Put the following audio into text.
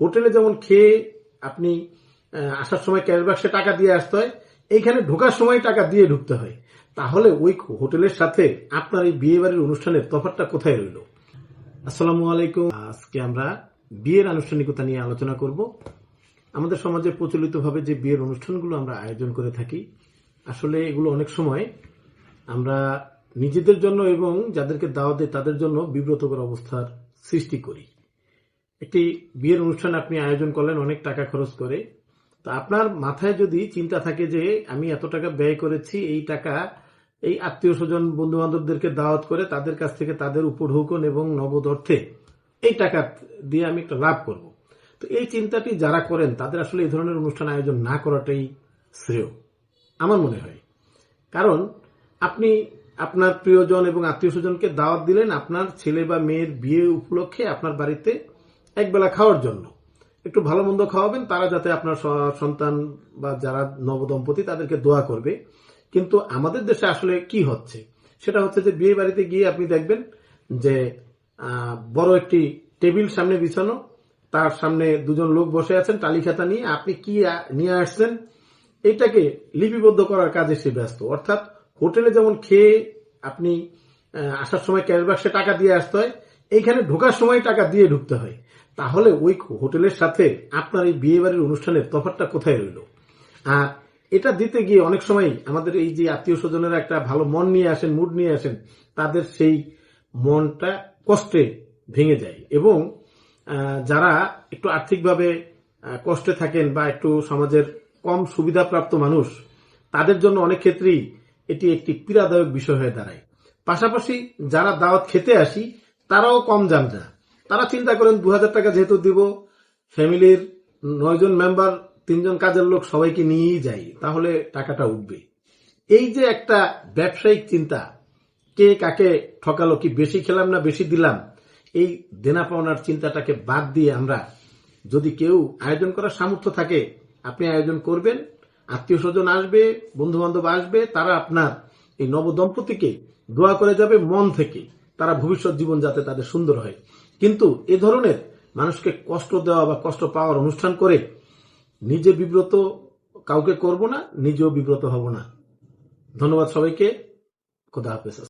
হোটেলে যেমন খেয়ে আপনি আসার সময় ক্যাশ বাক্সে টাকা দিয়ে আসতে হয়, এইখানে ঢোকার সময় টাকা দিয়ে ঢুকতে হয়। তাহলে ওই হোটেলের সাথে আপনার এই বিয়ে বাড়ির অনুষ্ঠানের তফাৎটা কোথায় রইল? আসসালামু আলাইকুম। আজকে আমরা বিয়ের আনুষ্ঠানিকতা নিয়ে আলোচনা করব। আমাদের সমাজে প্রচলিতভাবে যে বিয়ের অনুষ্ঠানগুলো আমরা আয়োজন করে থাকি, আসলে এগুলো অনেক সময় আমরা নিজেদের জন্য এবং যাদেরকে দাওয়াত দেয় তাদের জন্য বিব্রতকর অবস্থার সৃষ্টি করি। একটি বিয়ের অনুষ্ঠান আপনি আয়োজন করলেন, অনেক টাকা খরচ করে। তো আপনার মাথায় যদি চিন্তা থাকে যে আমি এত টাকা ব্যয় করেছি, এই টাকা এই আত্মীয় স্বজন বন্ধু বান্ধবদেরকে দাওয়াত করে তাদের কাছ থেকে তাদের উপঢৌকন এবং নগদ অর্থে এই টাকা দিয়ে আমি একটা লাভ করব। তো এই চিন্তাটি যারা করেন, তাদের আসলে এই ধরনের অনুষ্ঠান আয়োজন না করাটাই শ্রেয়, আমার মনে হয়। কারণ আপনি আপনার প্রিয়জন এবং আত্মীয় স্বজনকে দাওয়াত দিলেন, আপনার ছেলে বা মেয়ের বিয়ে উপলক্ষে আপনার বাড়িতে একবেলা খাওয়ার জন্য। একটু ভালো মন্দ খাওয়াবেন, তারা যাতে আপনার সন্তান বা যারা নবদম্পতি তাদেরকে দোয়া করবে। কিন্তু আমাদের দেশে আসলে কি হচ্ছে? সেটা হচ্ছে যে বিয়ে বাড়িতে গিয়ে আপনি দেখবেন যে বড় একটি টেবিল সামনে বিছানো, তার সামনে দুজন লোক বসে আছেন টালি খাতা নিয়ে, আপনি কি নিয়ে আসছেন? এটাকে লিপিবদ্ধ করার কাজে সে ব্যস্ত। অর্থাৎ হোটেলে যেমন খেয়ে আপনি আসার সময় ক্যাশ বাক্সে টাকা দিয়ে আসতে হয়, এইখানে ঢোকার সময় টাকা দিয়ে ঢুকতে হয়। তাহলে ওই হোটেলের সাথে আপনার এই বিয়ে বাড়ির অনুষ্ঠানের তফাৎটা কোথায় রইল? আর এটা দিতে গিয়ে অনেক সময় আমাদের এই যে আত্মীয় স্বজনেরা একটা ভালো মন নিয়ে আসেন মুড নিয়ে আসেন, তাদের সেই মনটা কষ্টে ভেঙে যায়। এবং যারা একটু আর্থিকভাবে কষ্টে থাকেন বা একটু সমাজের কম সুবিধাপ্রাপ্ত মানুষ, তাদের জন্য অনেক ক্ষেত্রেই এটি একটি পীড়াদায়ক বিষয় হয়ে দাঁড়ায়। পাশাপাশি যারা দাওয়াত খেতে আসি, তারাও কম যান না তারা চিন্তা করেন দু হাজার টাকা যেহেতু দিব, ফ্যামিলির নয়জন মেম্বার, তিনজন কাজের লোক সবাইকে নিয়েই যাই, তাহলে টাকাটা উঠবে। এই যে একটা ব্যবসায়িক চিন্তা, কে কাকে ঠকালো, কি বেশি খেলাম না বেশি দিলাম, এই দেনা পাওনার চিন্তাটাকে বাদ দিয়ে আমরা যদি কেউ আয়োজন করার সামর্থ্য থাকে, আপনি আয়োজন করবেন আত্মীয় স্বজন আসবে বন্ধু বান্ধব আসবে, তারা আপনার এই নবদম্পতিকে দোয়া করে যাবে মন থেকে, তারা ভবিষ্যৎ জীবন যাতে তাদের সুন্দর হয়। কিন্তু এ ধরনের মানুষকে কষ্ট দেওয়া বা কষ্ট পাওয়ার অনুষ্ঠান করে নিজে বিব্রত কাউকে করব না, নিজেও বিব্রত হব না। ধন্যবাদ সবাইকে। খোদা হাফেজ।